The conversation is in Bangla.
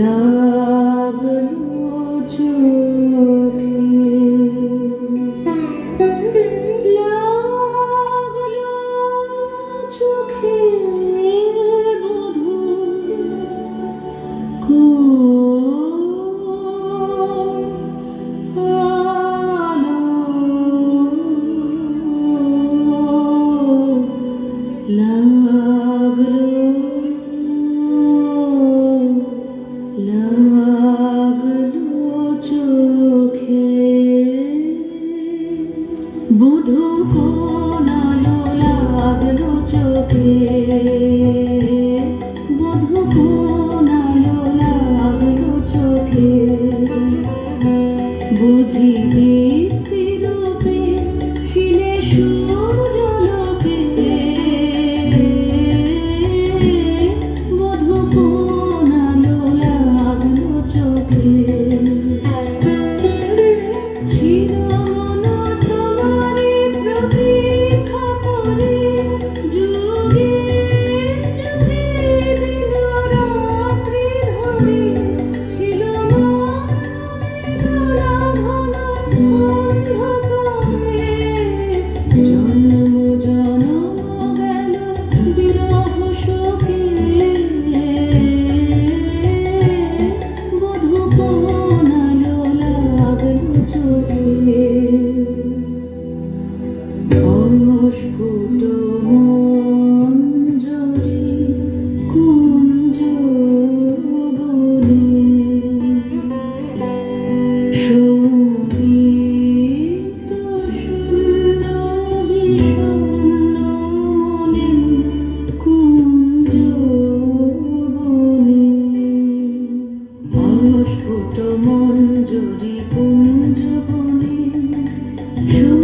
love. মধু কোনালো চোখে। মধু চোখে। বুঝিয়ে You.